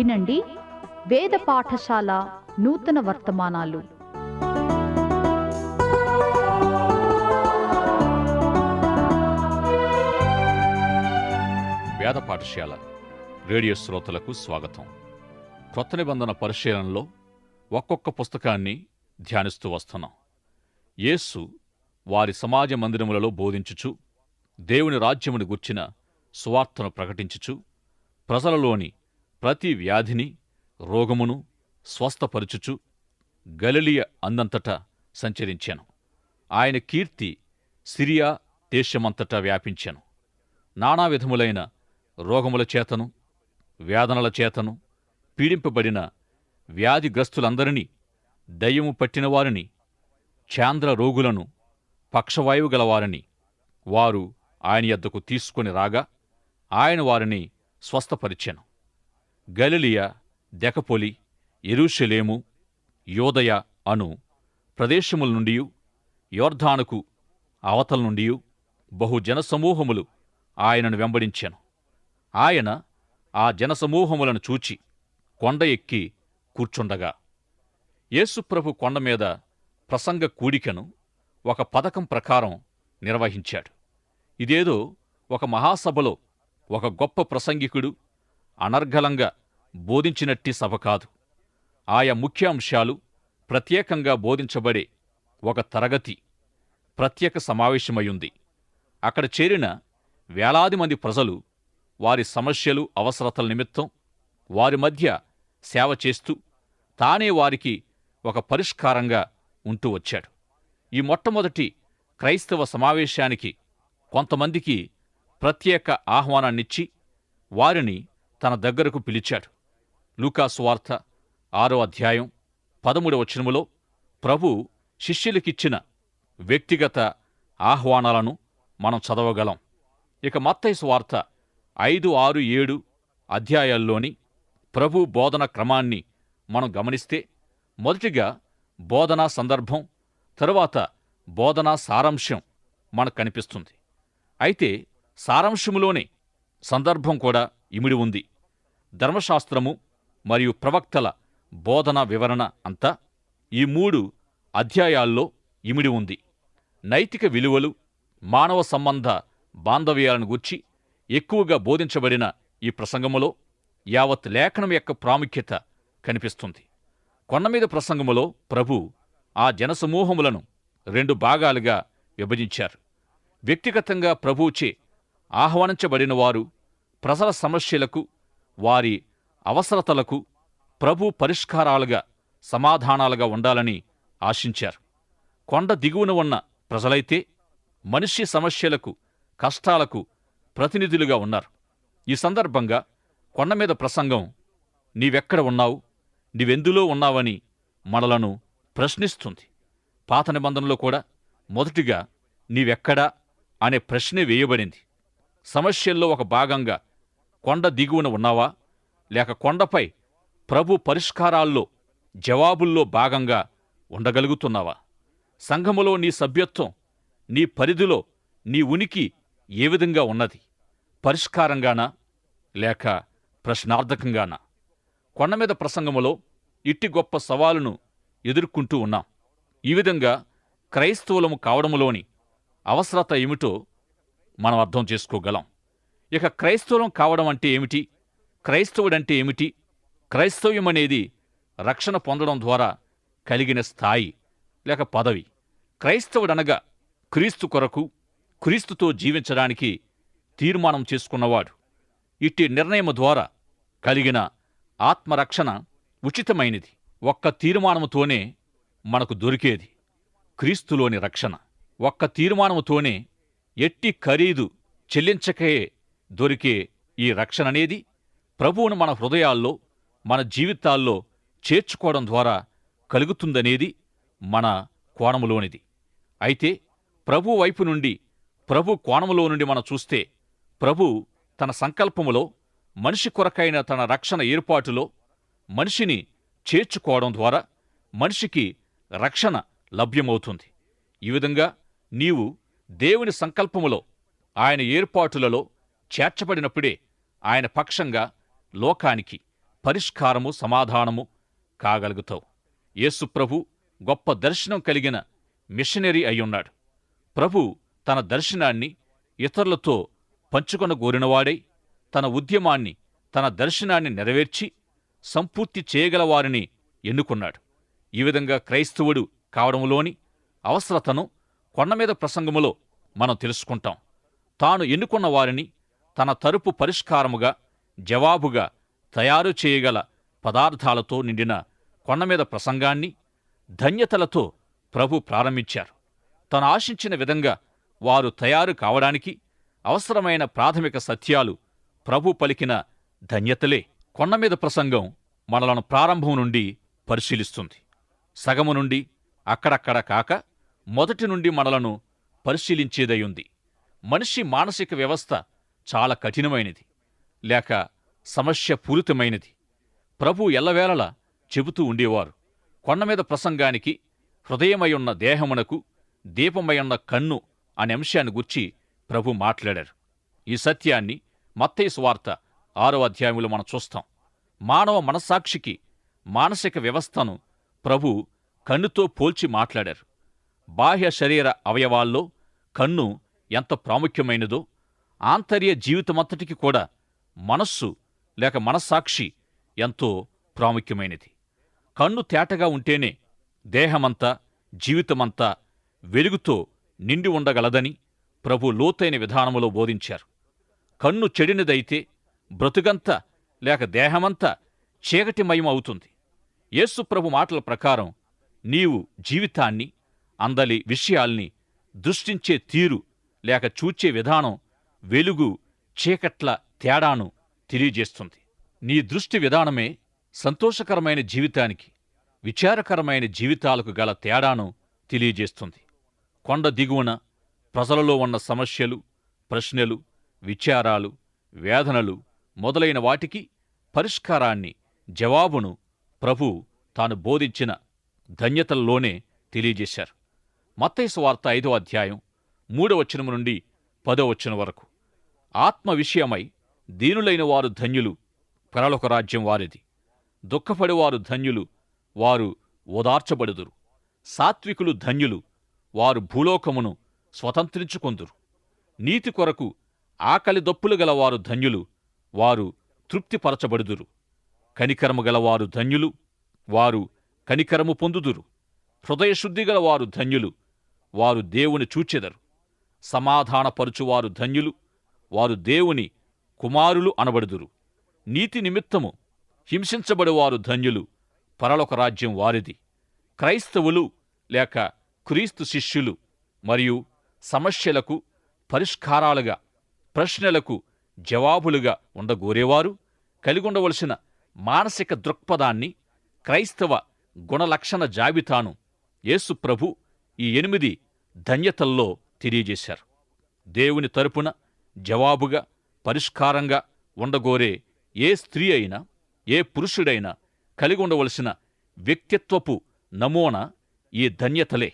వినండి. వేద పాఠశాల నూతన వర్తమానాలు. వేద పాఠశాల రేడియో శ్రోతలకు స్వాగతం. కొత్త నిబంధన పరిశీలనలో ఒక్కొక్క పుస్తకాన్ని ధ్యానిస్తూ వస్తున్నాం. యేసు వారి సమాజ మందిరములలో బోధించుచు దేవుని రాజ్యమును గుర్చిన సువార్తను ప్రకటించుచు ప్రజలలోని ప్రతి వ్యాధిని రోగమును స్వస్థపరుచుచు గలిలియ అందంతటా సంచరించాను. ఆయన కీర్తి సిరియా దేశమంతటా వ్యాపించాను. నానా విధములైన రోగముల చేతను వేదనల చేతను పీడింపబడిన వ్యాధిగ్రస్తులందరినీ దయ్యము పట్టినవారిని చాంద్ర రోగులను పక్షవాయువు గలవారిని వారు ఆయన యొద్దకు తీసుకుని రాగా ఆయన వారిని స్వస్థపరిచెను. గలిలియ దెకపొలి ఎరుషలేము యోదయ అను ప్రదేశముల నుండి యోర్ధానుకు అవతల నుండి బహు జనసమూహములు ఆయనను వెంబడించాను. ఆయన ఆ జనసమూహములను చూచి కొండ ఎక్కి కూర్చుండగా యేసుప్రభు కొండమీద ప్రసంగ కూడికను ఒక పథకం ప్రకారం నిర్వహించాడు. ఇదేదో ఒక మహాసభలో ఒక గొప్ప ప్రసంగికుడు అనర్గళంగా బోధించినట్టి సభ కాదు. ఆయా ముఖ్య అంశాలు ప్రత్యేకంగా బోధించబడే ఒక తరగతి ప్రత్యేక సమావేశమయ్యుంది. అక్కడ చేరిన వేలాది మంది ప్రజలు వారి సమస్యలు అవసరతల నిమిత్తం వారి మధ్య సేవ చేస్తూ తానే వారికి ఒక పరిష్కారంగా ఉంటూ వచ్చాడు. ఈ మొట్టమొదటి క్రైస్తవ సమావేశానికి కొంతమందికి ప్రత్యేక ఆహ్వానాన్నిచ్చి వారిని తన దగ్గరకు పిలిచాడు. లూకాసువార్త ఆరో అధ్యాయం పదమూడవ వచనములో ప్రభు శిష్యులకిచ్చిన వ్యక్తిగత ఆహ్వానాలను మనం చదవగలం. ఇక మత్తయి వార్త ఐదు ఆరు ఏడు అధ్యాయాల్లోని ప్రభు బోధన క్రమాన్ని మనం గమనిస్తే మొదటిగా బోధనా సందర్భం తరువాత బోధనా సారాంశం మనకు కనిపిస్తుంది. అయితే సారాంశములోనే సందర్భం కూడా ఇమిడి ఉంది. ధర్మశాస్త్రము మరియు ప్రవక్తల బోధన వివరణ అంతా ఈ మూడు అధ్యాయాల్లో ఇమిడి ఉంది. నైతిక విలువలు మానవ సంబంధ బాంధవ్యాలను గూర్చి ఎక్కువగా బోధించబడిన ఈ ప్రసంగములో యావత్ లేఖనం యొక్క ప్రాముఖ్యత కనిపిస్తుంది. కొండమీద ప్రసంగములో ప్రభు ఆ జనసమూహములను రెండు భాగాలుగా విభజించారు. వ్యక్తిగతంగా ప్రభువుచే ఆహ్వానించబడిన వారు ప్రజల సమస్యలకు వారి అవసరతలకు ప్రభు పరిష్కారాలుగా సమాధానాలుగా ఉండాలని ఆశించారు. కొండ దిగువన ఉన్న ప్రజలైతే మనిషి సమస్యలకు కష్టాలకు ప్రతినిధులుగా ఉన్నారు. ఈ సందర్భంగా కొండమీద ప్రసంగం నీవెక్కడ ఉన్నావు? నీవెందులో ఉన్నావని మనలను ప్రశ్నిస్తుంది. పాత నిబంధనలో కూడా మొదటిగా నీవెక్కడా? అనే ప్రశ్నే వేయబడింది. సమస్యల్లో ఒక భాగంగా కొండ దిగువన ఉన్నావా? లేక కొండపై ప్రభు పరిష్కారాల్లో జవాబుల్లో భాగంగా ఉండగలుగుతున్నావా? సంఘములో నీ సభ్యత్వం నీ పరిధిలో నీ ఉనికి ఏ విధంగా ఉన్నది? పరిష్కారంగానా? లేక ప్రశ్నార్థకంగానా? కొండమీద ప్రసంగములో ఇట్టి గొప్ప సవాలును ఎదుర్కొంటూ ఉన్నాం. ఈ విధంగా క్రైస్తవులము కావడములోని అవసరత ఏమిటో మనం అర్థం చేసుకోగలం. ఇక క్రైస్తవులం కావడం అంటే ఏమిటి? క్రైస్తవుడంటే ఏమిటి? క్రైస్తవ్యం అనేది రక్షణ పొందడం ద్వారా కలిగిన స్థాయి లేక పదవి. క్రైస్తవుడనగా క్రీస్తు కొరకు క్రీస్తుతో జీవించడానికి తీర్మానం చేసుకున్నవాడు. ఇట్టి నిర్ణయము ద్వారా కలిగిన ఆత్మరక్షణ ఉచితమైనది. ఒక్క తీర్మానముతోనే మనకు దొరికేది క్రీస్తులోని రక్షణ. ఒక్క తీర్మానముతోనే ఎట్టి ఖరీదు చెల్లించకే దొరికే ఈ రక్షణ అనేది ప్రభువును మన హృదయాల్లో మన జీవితాల్లో చేర్చుకోవడం ద్వారా కలుగుతుందనేది మన కోణములోనిది. అయితే ప్రభు వైపు నుండి ప్రభు కోణములో నుండి మనం చూస్తే ప్రభు తన సంకల్పములో మనిషి కొరకైన తన రక్షణ ఏర్పాటులో మనిషిని చేర్చుకోవడం ద్వారా మనిషికి రక్షణ లభ్యమవుతుంది. ఈ విధంగా నీవు దేవుని సంకల్పములో ఆయన ఏర్పాటులలో చేర్చబడినప్పుడే ఆయన పక్షంగా లోకానికి పరిష్కారము సమాధానము కాగలుగుతావు. యేసుప్రభు గొప్ప దర్శనం కలిగిన మిషనరీ అయ్యున్నాడు. ప్రభు తన దర్శనాన్ని ఇతరులతో పంచుకొన గోరినవాడై తన ఉద్యమాన్ని తన దర్శనాన్ని నెరవేర్చి సంపూర్తి చేయగలవారిని ఎన్నుకున్నాడు. ఈ విధంగా క్రైస్తవుడు కావడంలోని అవసరతను కొండమీద ప్రసంగములో మనం తెలుసుకుంటాం. తాను ఎన్నుకున్న వారిని తన తరపు పరిష్కారముగా జవాబుగా తయారు చేయగల పదార్థాలతో నిండిన కొండమీద ప్రసంగాన్ని ధన్యతలతో ప్రభు ప్రారంభించారు. తను ఆశించిన విధంగా వారు తయారు కావడానికి అవసరమైన ప్రాథమిక సత్యాలు ప్రభు పలికిన ధన్యతలే కొండమీద ప్రసంగం మనలను ప్రారంభం నుండి పరిశీలిస్తుంది. సగము నుండి అక్కడక్కడ కాక మొదటి నుండి మనలను పరిశీలించేదయుంది మనిషి మానసిక వ్యవస్థ చాలా కఠినమైనది. లేక సమస్య పూరితమైనది. ప్రభు ఎల్లవేళలా చెబుతూ ఉండేవారు. కొండమీద ప్రసంగానికి హృదయమయున్న దేహమునకు దీపమయున్న కన్ను అనే అంశాన్ని గుర్చి ప్రభు మాట్లాడారు. ఈ సత్యాన్ని మత్తయి వార్త ఆరో అధ్యాయంలో మనం చూస్తాం. మానవ మనస్సాక్షికి మానసిక వ్యవస్థను ప్రభు కన్నుతో పోల్చి మాట్లాడారు. బాహ్య శరీర అవయవాల్లో కన్ను ఎంత ప్రాముఖ్యమైనదో ఆంతర్య జీవితమంతటికి కూడా మనస్సు లేక మనస్సాక్షి ఎంతో ప్రాముఖ్యమైనది. కన్ను తేటగా ఉంటేనే దేహమంతా జీవితమంతా వెలుగుతో నిండి ఉండగలదని ప్రభు లోతైన విధానములో బోధించారు. కన్ను చెడినదైతే బ్రతుకంతా లేక దేహమంతా చీకటిమయం అవుతుంది యేసు ప్రభు మాటల ప్రకారం నీవు జీవితాన్ని అందలి విషయాల్ని దృష్టించే తీరు లేక చూచే విధానం వెలుగు చీకట్ల తేడాను తెలియజేస్తుంది. నీ దృష్టి విధానమే సంతోషకరమైన జీవితానికి విచారకరమైన జీవితాలకు గల తేడాను తెలియజేస్తుంది. కొండ దిగువన ప్రజలలో ఉన్న సమస్యలు ప్రశ్నలు విచారాలు వేదనలు మొదలైన వాటికి పరిష్కారాన్ని జవాబును ప్రభు తాను బోధించిన ధన్యతల్లోనే తెలియజేశారు. మత్తైసు వార్త ఐదో అధ్యాయం మూడవచనము నుండి పదో వచనం వరకు. ఆత్మ విషయమై దీనులైన వారు ధన్యులు పరలోక రాజ్యం వారిది. దుఃఖపడివారు ధన్యులు వారు ఓదార్చబడుదురు. సాత్వికులు ధన్యులు వారు భూలోకమును స్వతంత్రించుకొందురు. నీతి కొరకు ఆకలి దప్పులు గలవారు ధన్యులు వారు తృప్తిపరచబడుదురు. కనికరము గలవారు ధన్యులు వారు కనికరము పొందుదురు. హృదయశుద్ధి గలవారు ధన్యులు వారు దేవుని చూచెదరు. సమాధానపరుచువారు ధన్యులు వారు దేవుని కుమారులు అనబడుదురు. నీతి నిమిత్తము హింసించబడేవారు ధన్యులు పరలోక రాజ్యం వారిది. క్రైస్తవులు లేక క్రీస్తు శిష్యులు మరియు సమస్యలకు పరిష్కారాలుగా ప్రశ్నలకు జవాబులుగా ఉండగోరేవారు. కలిగుండవలసిన మానసిక దృక్పథాన్ని క్రైస్తవ గుణలక్షణ జాబితాను యేసు ప్రభు ఈ ఎనిమిది ధన్యతల్లో తెలియజేశారు. దేవుని తరపున జవాబుగా పరిష్కారంగా ఉండగోరే ఏ స్త్రీ అయినా ఏ పురుషుడైనా కలిగి ఉండవలసిన వ్యక్తిత్వపు నమూనా ఈ ధన్యతలే.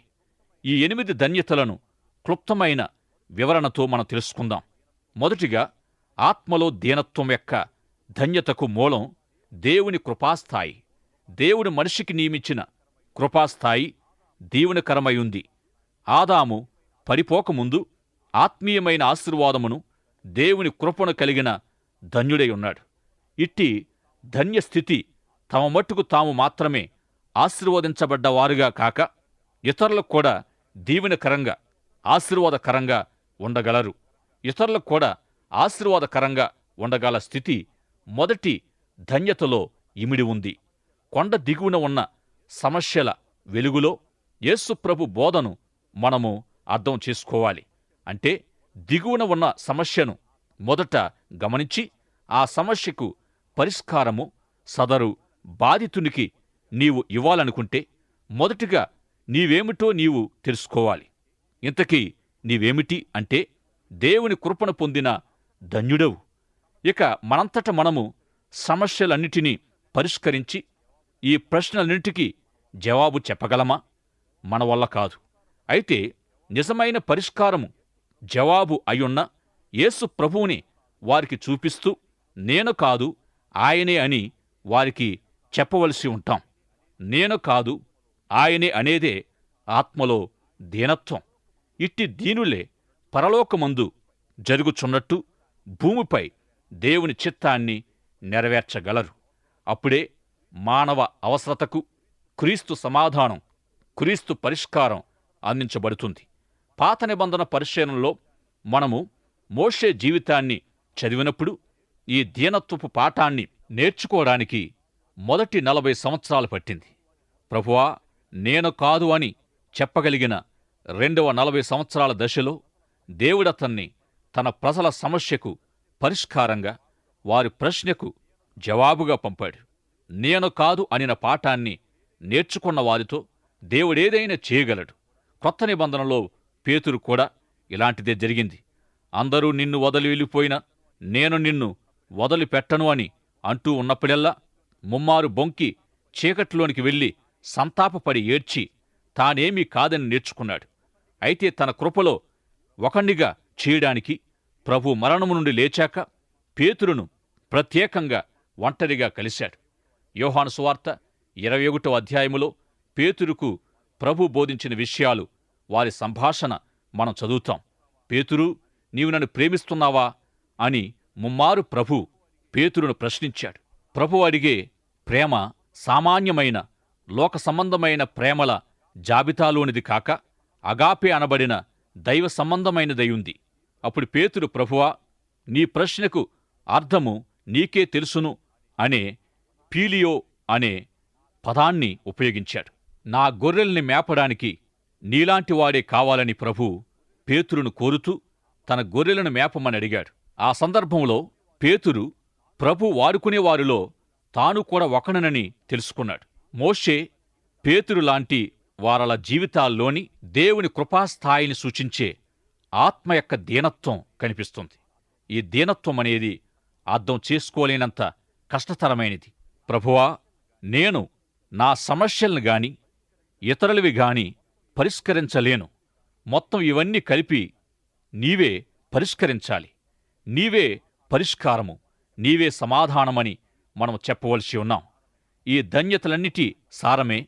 ఈ ఎనిమిది ధన్యతలను క్లుప్తమైన వివరణతో మనం తెలుసుకుందాం. మొదటిగా ఆత్మలో దీనత్వం యొక్క ధన్యతకు మూలం దేవుని కృపాస్థాయి. దేవుని మనిషికి నియమించిన కృపాస్థాయి దీవునికరమై ఉంది. ఆదాము పడిపోకముందు ఆత్మీయమైన ఆశీర్వాదమును దేవుని కృపను కలిగిన ధన్యుడై ఉన్నాడు. ఇట్టి ధన్యస్థితి తమ మట్టుకు తాము మాత్రమే ఆశీర్వదించబడ్డవారుగా కాక ఇతరులకు కూడా దీవెనకరంగా ఆశీర్వాదకరంగా ఉండగలరు. ఇతరులకు కూడా ఆశీర్వాదకరంగా ఉండగల స్థితి మొదటి ధన్యతలో ఇమిడి ఉంది. కొండ దిగువన ఉన్న సమస్యల వెలుగులో యేసుప్రభు బోధను మనము అర్థం చేసుకోవాలి. అంటే దిగువన ఉన్న సమస్యను మొదట గమనించి ఆ సమస్యకు పరిష్కారము సదరు బాధితునికి నీవు ఇవ్వాలనుకుంటే మొదటిగా నీవేమిటో నీవు తెలుసుకోవాలి. ఇంతకీ నీవేమిటి అంటే దేవుని కృపణ పొందిన ధన్యుడవు. ఇక మనంతట మనము సమస్యలన్నిటినీ పరిష్కరించి ఈ ప్రశ్నలన్నింటికీ జవాబు చెప్పగలమా? మన వల్ల కాదు. అయితే నిజమైన పరిష్కారము జవాబు అయ్యున్న యేసు ప్రభువుని వారికి చూపిస్తూ నేను కాదు ఆయనే అని వారికి చెప్పవలసి ఉంటాం. నేను కాదు ఆయనే అనేదే ఆత్మలో దీనత్వం. ఇట్టి దీనులే పరలోకమందు జరుగుచున్నట్టు భూమిపై దేవుని చిత్తాన్ని నెరవేర్చగలరు. అప్పుడే మానవ అవసరతకు క్రీస్తు సమాధానం క్రీస్తు పరిష్కారం అందించబడుతుంది. పాత నిబంధన పరిశీలనలో మనము మోషే జీవితాన్ని చదివినప్పుడు ఈ దీనత్వపు పాఠాన్ని నేర్చుకోవడానికి మొదటి నలభై సంవత్సరాలు పట్టింది. ప్రభువా నేను కాదు అని చెప్పగలిగిన రెండవ నలభై సంవత్సరాల దశలో దేవుడతన్ని తన ప్రజల సమస్యకు పరిష్కారంగా వారి ప్రశ్నకు జవాబుగా పంపాడు. నేను కాదు అనిన పాఠాన్ని నేర్చుకున్న వారితో దేవుడేదైనా చేయగలడు. కొత్త నిబంధనలో పేతురు కూడా ఇలాంటిదే జరిగింది. అందరూ నిన్ను వదలి వెళ్ళిపోయినా నేను నిన్ను వదిలిపెట్టను అని అంటూ ఉన్నప్పుడెల్లా ముమ్మారు బొంకి చీకట్లోనికి వెళ్ళి సంతాపపడి ఏడ్చి తానేమీ కాదని నేర్చుకున్నాడు. అయితే తన కృపలో ఒకణ్ణిగా చేయడానికి ప్రభు మరణము నుండి లేచాక పేతురును ప్రత్యేకంగా ఒంటరిగా కలిశాడు. యోహాను సువార్త ఇరవై ఒకటో అధ్యాయములో పేతురుకు ప్రభు బోధించిన విషయాలు వారి సంభాషణ మనం చదువుతాం. పేతురు నీవు నన్ను ప్రేమిస్తున్నావా? అని ముమ్మారు ప్రభు పేతురును ప్రశ్నించాడు. ప్రభు అడిగే ప్రేమ సామాన్యమైన లోక సంబంధమైన ప్రేమల జాబితాలోనిది కాక అగాపే అనబడిన దైవ సంబంధమైనదయుంది అప్పుడు పేతురు ప్రభువా నీ ప్రశ్నకు అర్థము నీకే తెలుసును అనే పీలియో అనే పదాన్ని ఉపయోగించాడు. నా గొర్రెల్ని మేపడానికి నీలాంటి వాడే కావాలని ప్రభు పేతురును కోరుతూ తన గొర్రెలను మేపమని అడిగాడు. ఆ సందర్భంలో పేతురు ప్రభు వాడుకునే వారిలో తాను కూడా ఒకననని తెలుసుకున్నాడు. మోషే పేతురు లాంటి వారల జీవితాల్లోని దేవుని కృపాస్థాయిని సూచించే ఆత్మ యొక్క దీనత్వం కనిపిస్తుంది. ఈ దీనత్వం అనేది అర్థం చేసుకోలేనంత కష్టతరమైనది. ప్రభువా నేను నా సమస్యలను గాని ఇతరులవి గాని పరిష్కరించలేను. మొత్తం ఇవన్నీ కలిపి నీవే పరిష్కరించాలి. నీవే పరిష్కారము. నీవే సమాధానమని మనం చెప్పవలసి ఉన్నాం. ఈ ధన్యతలన్నిటి సారమే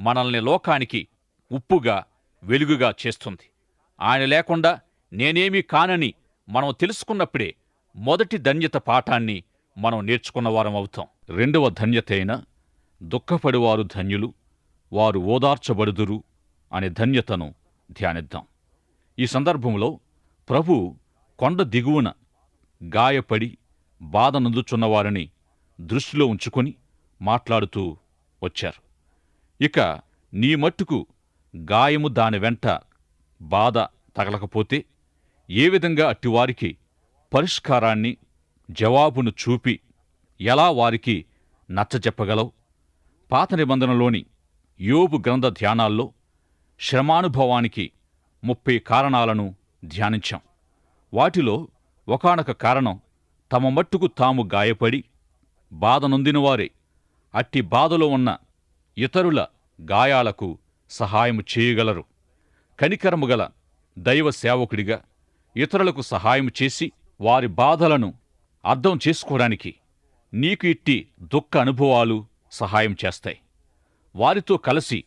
మనల్ని లోకానికి ఉప్పుగా వెలుగుగా చేస్తుంది. ఆయన లేకుండా నేనేమీ కానని మనం తెలుసుకున్నప్పుడే మొదటి ధన్యత పాఠాన్ని మనం నేర్చుకున్నవారం అవుతాం. రెండవ ధన్యత అయిన దుఃఖపడివారు ధన్యులు వారు ఓదార్చబడుదురు అనే ధన్యతను ధ్యానిద్దాం. ఈ సందర్భంలో ప్రభు కొండ దిగువన గాయపడి బాధ నందుచున్నవారిని దృష్టిలో ఉంచుకొని మాట్లాడుతూ వచ్చారు. ఇక నీ మట్టుకు గాయము దాని వెంట బాధ తగలకపోతే ఏ విధంగా అట్టివారికి పరిష్కారాన్ని జవాబును చూపి ఎలా వారికి నచ్చజెప్పగలవు? పాత నిబంధనలోని యోబు గ్రంథ ధ్యానాల్లో శ్రమానుభవానికి ముప్పై కారణాలను ధ్యానించాం. వాటిలో ఒకానొక కారణం తమ మట్టుకు తాము గాయపడి బాధ నొందినవారే. అట్టి బాధలో ఉన్న ఇతరుల గాయాలకు సహాయము చేయగలరు. కనికరముగల దైవ సేవకుడిగా ఇతరులకు సహాయం చేసి వారి బాధలను అర్థం చేసుకోవడానికి నీకు ఇట్టి దుఃఖ అనుభవాలు సహాయం చేస్తాయి. వారితో కలిసి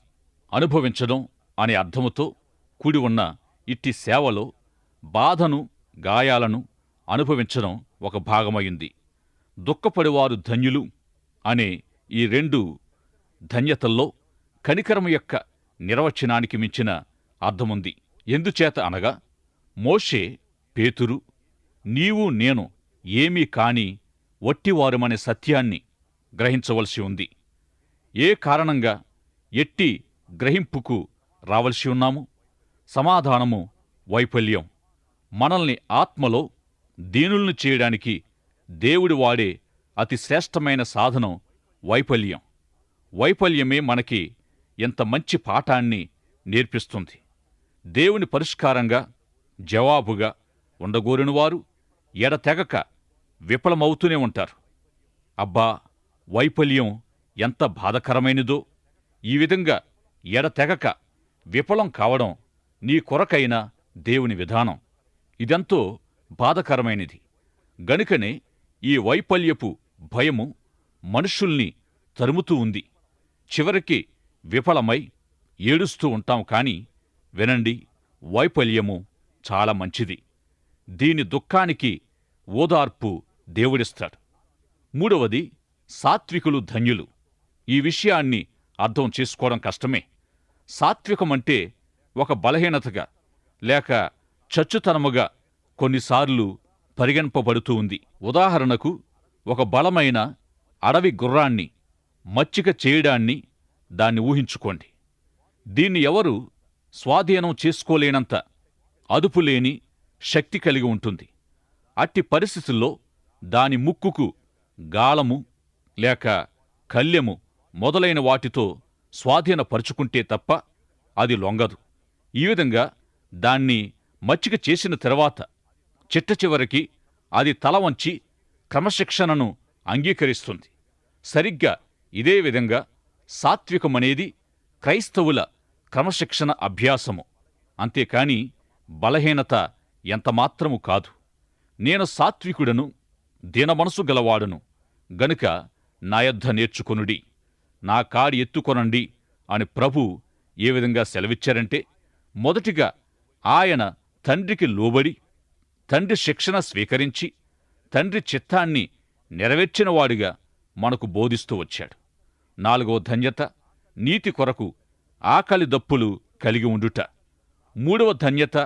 అనుభవించడం అనే అర్థముతో కూడి ఉన్న ఇట్టి సేవలో బాధను గాయాలను అనుభవించడం ఒక భాగమైంది. దుఃఖపడివారు ధన్యులు అనే ఈ రెండు ధన్యతల్లో కనికరము యొక్క నిర్వచనానికి మించిన అర్థముంది. ఎందుచేత అనగా మోషే పేతురు నీవు నేను ఏమీ కాని వట్టివారుమనే సత్యాన్ని గ్రహించవలసి ఉంది. ఏ కారణంగా ఎట్టి గ్రహింపుకు రావలసి ఉన్నాము. సమాధానము వైఫల్యం. మనల్ని ఆత్మలో దీనులను చేయడానికి దేవుడి వాడే అతి శ్రేష్టమైన సాధనం వైఫల్యం. వైఫల్యమే మనకి ఎంత మంచి పాఠాన్ని నేర్పిస్తుంది. దేవుని పరిష్కారంగా జవాబుగా ఉండగోరినవారు ఎడతెగక విఫలమవుతూనే ఉంటారు. అబ్బా వైఫల్యం ఎంత బాధకరమైనదో. ఈ విధంగా ఎడతెగక విఫలం కావడం నీ కొరకైన దేవుని విధానం. ఇదెంతో బాధకరమైనది. గనుకనే ఈ వైఫల్యపు భయము మనుషుల్ని తరుముతూ ఉంది. చివరికి విఫలమై ఏడుస్తూ ఉంటాం కాని వినండి వైఫల్యము చాలా మంచిది. దీని దుఃఖానికి ఓదార్పు దేవుడిస్తాడు. మూడవది సాత్వికులు ధన్యులు. ఈ విషయాన్ని అర్థం చేసుకోవడం కష్టమే. సాత్వికమంటే ఒక బలహీనతగా లేక చచ్చుతనముగా కొన్నిసార్లు పరిగణింపబడుతూ ఉంది. ఉదాహరణకు ఒక బలమైన అడవి గుర్రాన్ని మచ్చిక చేయడాన్ని దాన్ని ఊహించుకోండి. దీన్ని ఎవరు స్వాధీనం చేసుకోలేనంత అదుపులేని శక్తి కలిగి ఉంటుంది. అట్టి పరిస్థితుల్లో దాని ముక్కుకు గాలము లేక కళ్యము మొదలైన వాటితో స్వాధీనపరుచుకుంటే తప్ప అది లొంగదు. ఈ విధంగా దాన్ని మచ్చిక చేసిన తర్వాత చిట్ట చివరికి అది తల వంచి క్రమశిక్షణను అంగీకరిస్తుంది. సరిగ్గా ఇదే విధంగా సాత్వికమనేది క్రైస్తవుల క్రమశిక్షణ అభ్యాసము. అంతేకాని బలహీనత ఎంతమాత్రము కాదు. నేను సాత్వికుడను దీనమనసు గలవాడును గనుక నాయద్ధ నేర్చుకొనుడి. నా కాడి ఎత్తుకొనండి అని ప్రభు ఏ విధంగా సెలవిచ్చారంటే మొదటిగా ఆయన తండ్రికి లోబడి తండ్రి శిక్షణ స్వీకరించి తండ్రి చిత్తాన్ని నెరవేర్చినవాడిగా మనకు బోధిస్తూ వచ్చాడు. నాలుగో ధన్యత నీతి కొరకు ఆకలి దప్పులు కలిగి ఉండుట. మూడవ ధన్యత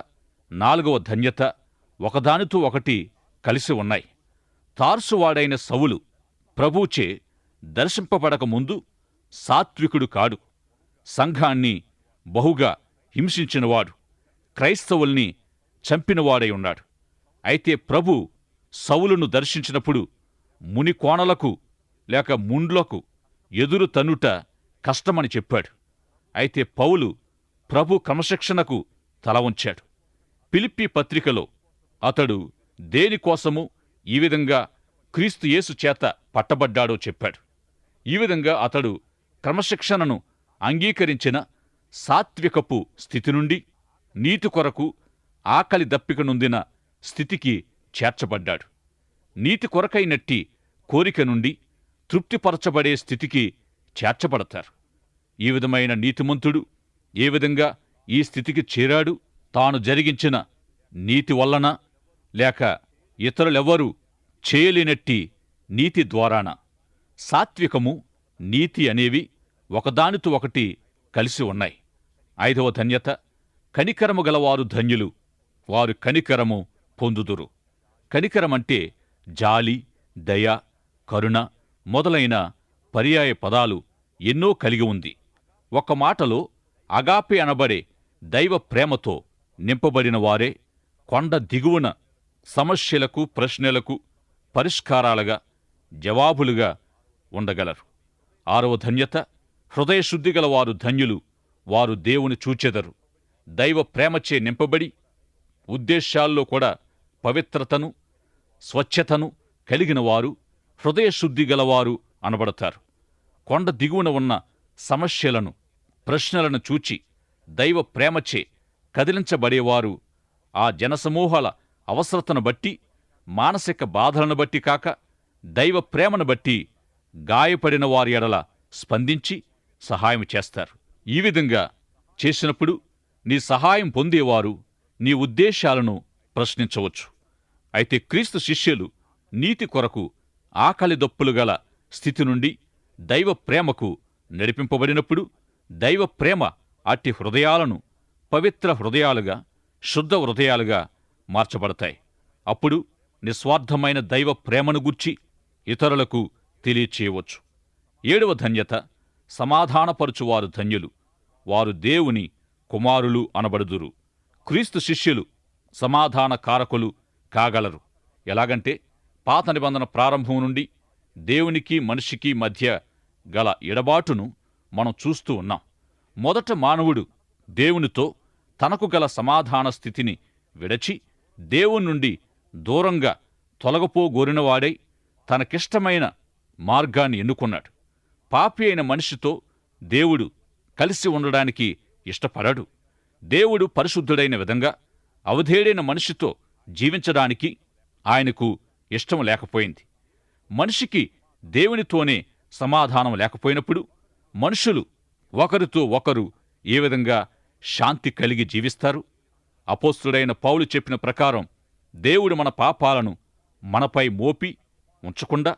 నాలుగవ ధన్యత ఒకదానితో ఒకటి కలిసి ఉన్నాయి. తార్సువాడైన సవులు ప్రభుచే దర్శింపబడక ముందు సాత్వికుడు కాడు. సంఘాన్ని బహుగా హింసించినవాడు. క్రైస్తవుల్ని చంపినవాడై ఉన్నాడు. అయితే ప్రభు సౌలును దర్శించినప్పుడు మునికోణలకు లేక ముండ్లకు ఎదురు తన్నుట కష్టమని చెప్పాడు. అయితే పౌలు ప్రభు క్రమశిక్షణకు తల వంచాడు. పిలిప్పి పత్రికలో అతడు దేనికోసము ఈ విధంగా క్రీస్తు యేసు చేత పట్టబడ్డాడో చెప్పాడు. ఈ విధంగా అతడు క్రమశిక్షణను అంగీకరించిన సాత్వికపు స్థితి నుండి నీతి కొరకు ఆకలి దప్పిక నొందిన స్థితికి చేర్చబడ్డాడు. నీతి కొరకైనట్టి కోరిక నుండి తృప్తిపరచబడే స్థితికి చేర్చబడతారు. ఈ విధమైన నీతిమంతుడు ఏ విధంగా ఈ స్థితికి చేరాడు? తాను జరిగించిన నీతి వల్లన లేక ఇతరులెవ్వరూ చేయలేనట్టి నీతి ద్వారాన. సాత్వికము నీతి అనేవి ఒకదానితో ఒకటి కలిసి ఉన్నాయి. ఐదవ ధన్యత కనికరము గలవారు ధన్యులు వారు కనికరము పొందుదురు. కనికరమంటే జాలి దయ కరుణ మొదలైన పర్యాయ పదాలు ఎన్నో కలిగి ఉంది. ఒక మాటలో అగాపే అనబడే దైవ ప్రేమతో నింపబడిన వారే కొండ దిగువన సమస్యలకు ప్రశ్నలకు పరిష్కారాలుగా జవాబులుగా ఉండగలరు. ఆరవ ధన్యత హృదయశుద్ధి గలవారు ధన్యులు వారు దేవుని చూచెదరు. దైవ ప్రేమచే నింపబడి ఉద్దేశాల్లో కూడా పవిత్రతను స్వచ్ఛతను కలిగిన వారు హృదయశుద్ధి గలవారు అనబడతారు. కొండ దిగువన ఉన్న సమస్యలను ప్రశ్నలను చూచి దైవ ప్రేమచే కదిలించబడేవారు ఆ జనసమూహాల అవసరతను బట్టి మానసిక బాధలను బట్టి కాక దైవ ప్రేమను బట్టి గాయపడిన వారి ఎడల స్పందించి సహాయం చేస్తారు. ఈ విధంగా చేసినప్పుడు నీ సహాయం పొందేవారు నీ ఉద్దేశాలను ప్రశ్నించవచ్చు. అయితే క్రీస్తు శిష్యులు నీతి కొరకు ఆకలి దప్పులు గల స్థితి నుండి దైవ ప్రేమకు నడిపింపబడినప్పుడు దైవ ప్రేమ అట్టి హృదయాలను పవిత్ర హృదయాలుగా శుద్ధ హృదయాలుగా మార్చబడతాయి. అప్పుడు నిస్వార్థమైన దైవ ప్రేమను గుర్చి ఇతరులకు తెలియచేయవచ్చు. ఏడవ ధన్యత సమాధానపరుచువారు ధన్యులు. వారు దేవుని కుమారులు అనబడుదురు. క్రీస్తు శిష్యులు సమాధాన కారకులు కాగలరు. ఎలాగంటే పాత నిబంధన ప్రారంభం నుండి దేవునికి మనిషికి మధ్య గల ఎడబాటును మనం చూస్తూ ఉన్నాం. మొదట మానవుడు దేవునితో తనకు గల సమాధాన స్థితిని విడచి దేవుని నుండి దూరంగా తొలగపోగోరినవాడై తనకిష్టమైన మార్గాన్ని ఎన్నుకున్నాడు. పాపి అయిన మనిషితో దేవుడు కలిసి ఉండడానికి ఇష్టపడడు. దేవుడు పరిశుద్ధుడైన విధంగా అవధేడైన మనిషితో జీవించడానికి ఆయనకు ఇష్టం లేకపోయింది. మనిషికి దేవునితోనే సమాధానం లేకపోయినప్పుడు మనుషులు ఒకరితో ఒకరు ఏ విధంగా శాంతి కలిగి జీవిస్తారు? అపోస్తుడైన పౌలు చెప్పిన ప్రకారం దేవుడు మన పాపాలను మనపై మోపి ఉంచకుండా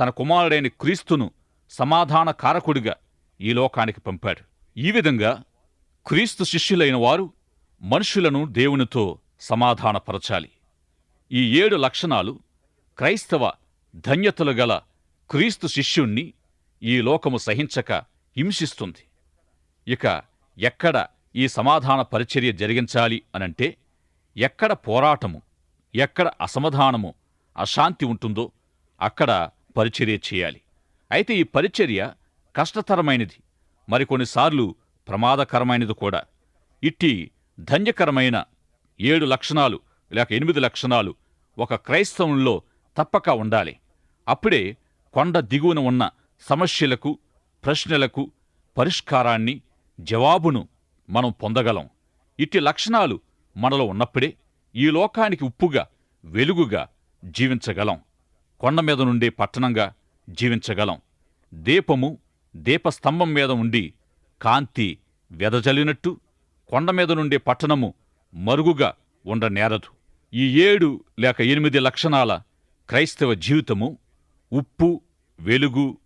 తన కుమారుడైన క్రీస్తును సమాధాన కారకుడిగా ఈ లోకానికి పంపాడు. ఈ విధంగా క్రీస్తు శిష్యులైన వారు మనుషులను దేవునితో సమాధానపరచాలి. ఈ ఏడు లక్షణాలు క్రైస్తవ ధన్యతలు గల క్రీస్తు శిష్యుణ్ణి ఈ లోకము సహించక హింసిస్తుంది. ఇక ఎక్కడ ఈ సమాధాన పరిచర్య జరిగించాలి అనంటే ఎక్కడ పోరాటము ఎక్కడ అసమాధానము అశాంతి ఉంటుందో అక్కడ పరిచర్య చేయాలి. అయితే ఈ పరిచర్య కష్టతరమైనది. మరికొన్నిసార్లు ప్రమాదకరమైనది కూడా. ఇట్టి ధన్యకరమైన ఏడు లక్షణాలు లేక ఎనిమిది లక్షణాలు ఒక క్రైస్తవంలో తప్పక ఉండాలి. అప్పుడే కొండ దిగువన ఉన్న సమస్యలకు ప్రశ్నలకు పరిష్కారాన్ని జవాబును మనం పొందగలం. ఇట్టి లక్షణాలు మనలో ఉన్నప్పుడే ఈ లోకానికి ఉప్పుగా వెలుగుగా జీవించగలం. కొండ మీద నుండే పట్టణంగా జీవించగలం. దీపము దీపస్తంభం మీద ఉండి కాంతి వెదజల్లినట్టు కొండ మీద నుండే పట్టణము మరుగుగా ఉండనేరదు. ఈ ఏడు లేక ఎనిమిది లక్షణాల క్రైస్తవ జీవితము ఉప్పు వెలుగు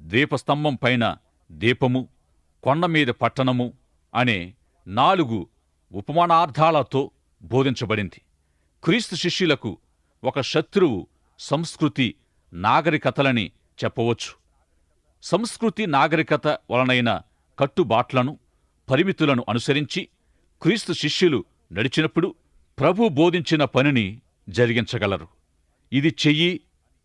దీపస్తంభం పైన దీపము కొండ మీద పట్టణము అనే నాలుగు ఉపమానార్థాలతో బోధించబడింది. క్రీస్తు శిష్యులకు ఒక శత్రువు సంస్కృతి నాగరికతలని చెప్పవచ్చు. సంస్కృతి నాగరికత వలనైన కట్టుబాట్లను పరిమితులను అనుసరించి క్రీస్తు శిష్యులు నడిచినప్పుడు ప్రభు బోధించిన పనిని జరిగించగలరు. ఇది చెయ్యి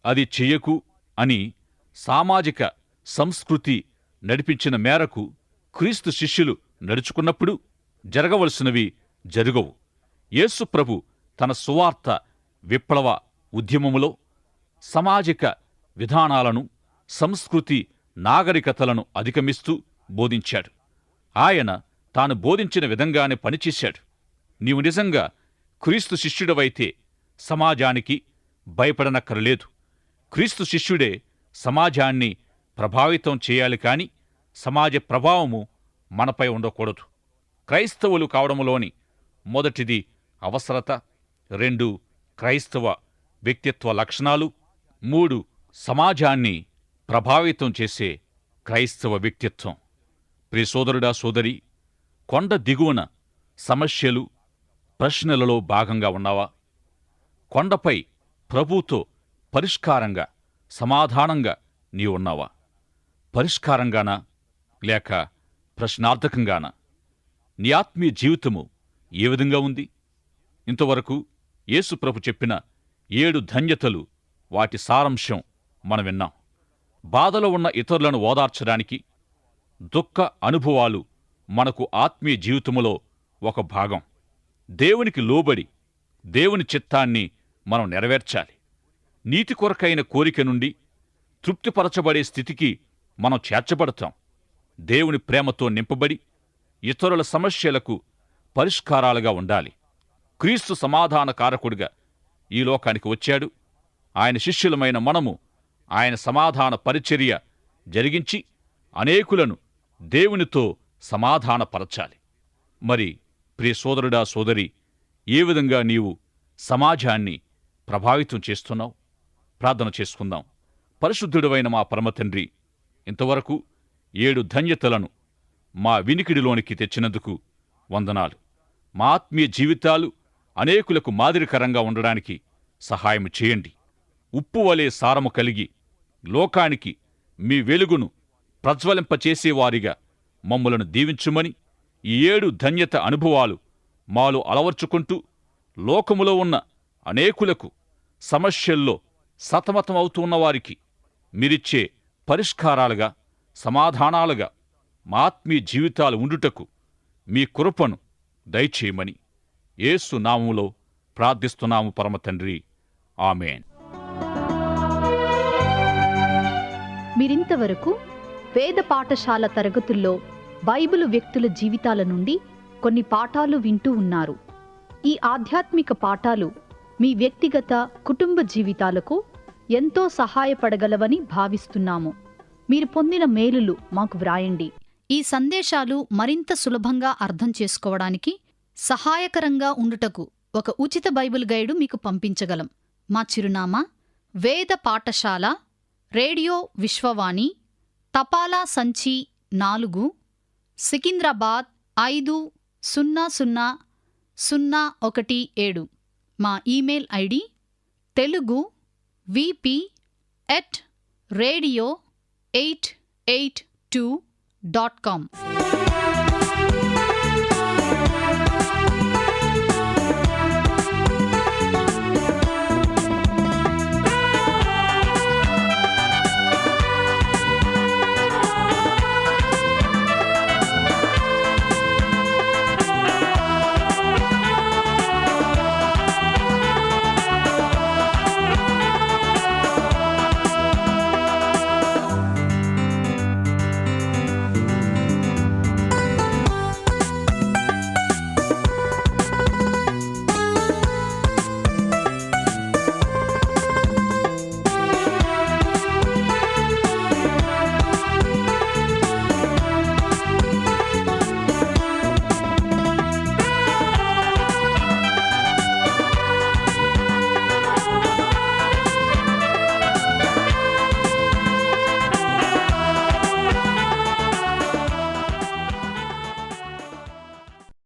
అది చెయ్యకు అని సామాజిక సంస్కృతి నడిపించిన మేరకు క్రీస్తు శిష్యులు నడుచుకున్నప్పుడు జరగవలసినవి జరుగవు. యేసు ప్రభు తన సువార్త విప్లవ ఉద్యమములో సామాజిక విధానాలను సంస్కృతి నాగరికతలను అధిగమిస్తూ బోధించాడు. ఆయన తాను బోధించిన విధంగానే పనిచేశాడు. నీవు నిజంగా క్రీస్తు శిష్యుడవైతే సమాజానికి భయపడనక్కరలేదు. క్రీస్తు శిష్యుడే సమాజాన్ని ప్రభావితం చేయాలి కాని సమాజ ప్రభావము మనపై ఉండకూడదు. క్రైస్తవులు కావడంలోని మొదటిది అవసరత రెండు క్రైస్తవ వ్యక్తిత్వ లక్షణాలు మూడు సమాజాన్ని ప్రభావితం చేసే క్రైస్తవ వ్యక్తిత్వం. ప్రియ సోదరుడా సోదరి కొండ దిగువన సమస్యలు ప్రశ్నలలో భాగంగా ఉన్నావా? కొండపై ప్రభుతో పరిష్కారంగా సమాధానంగా నీ ఉన్నావా? పరిష్కారంగానా? లేక ప్రశ్నార్థకంగానా? నీ ఆత్మీయ జీవితము ఏ విధంగా ఉంది? ఇంతవరకు యేసు ప్రభు చెప్పిన ఏడు ధన్యతలు వాటి సారాంశం మనం విన్నాం. బాధలో ఉన్న ఇతరులను ఓదార్చడానికి దుఃఖ అనుభవాలు మనకు ఆత్మీయ జీవితములో ఒక భాగం. దేవునికి లోబడి దేవుని చిత్తాన్ని మనం నెరవేర్చాలి. నీతి కొరకైన కోరిక నుండి తృప్తిపరచబడే స్థితికి మనం చేర్చబడతాం. దేవుని ప్రేమతో నింపబడి ఇతరుల సమస్యలకు పరిష్కారాలుగా ఉండాలి. క్రీస్తు సమాధాన కారకుడిగా ఈ లోకానికి వచ్చాడు. ఆయన శిష్యులమైన మనము ఆయన సమాధాన పరిచర్య జరిగించి అనేకులను దేవునితో సమాధానపరచాలి. మరి ప్రియ సోదరుడా సోదరి ఏ విధంగా నీవు సమాజాన్ని ప్రభావితం చేస్తున్నావు? ప్రార్థన చేసుకుందాం. పరిశుద్ధుడవైన మా పరమతండ్రి ఇంతవరకు ఏడు ధన్యతలను మా వినికిడిలోనికి తెచ్చినందుకు వందనాలు. మా ఆత్మీయ జీవితాలు అనేకులకు మాదిరికరంగా ఉండడానికి సహాయం చేయండి. ఉప్పు వలె సారము కలిగి లోకానికి మీ వెలుగును ప్రజ్వలింపచేసేవారిగా మమ్ములను దీవించుమని ఈ ఏడు ధన్యత అనుభవాలు మాలో అలవర్చుకుంటూ లోకములో ఉన్న అనేకులకు సమస్యల్లో సతమతమవుతున్న వారికి మీరిచ్చే పరిష్కారాలుగా సమాధానాలుగా మా ఆత్మీయ జీవితాలు ఉండుటకు మీ కృపను దయచేయమని యేసు నామములో ప్రార్థిస్తున్నాము పరమ తండ్రి. ఆమెన్. మీరింతవరకు వేద పాఠశాల తరగతుల్లో బైబిలు వ్యక్తుల జీవితాల నుండి కొన్ని పాఠాలు వింటూ ఉన్నారు. ఈ ఆధ్యాత్మిక పాఠాలు మీ వ్యక్తిగత కుటుంబ జీవితాలకు ఎంతో సహాయపడగలవని భావిస్తున్నాము. మీరు పొందిన మేలులు మాకు వ్రాయండి. ఈ సందేశాలు మరింత సులభంగా అర్థం చేసుకోవడానికి సహాయకరంగా ఉండుటకు ఒక ఉచిత బైబిల్ గైడు మీకు పంపించగలం. మా చిరునామా వేద పాఠశాల రేడియో విశ్వవాణి తపాలా సంచి నాలుగు సికింద్రాబాద్ ఐదు సున్నా సున్నా సున్నా ఒకటి ఏడు. మా email ID Telugu VP at radio eight eight two dot com.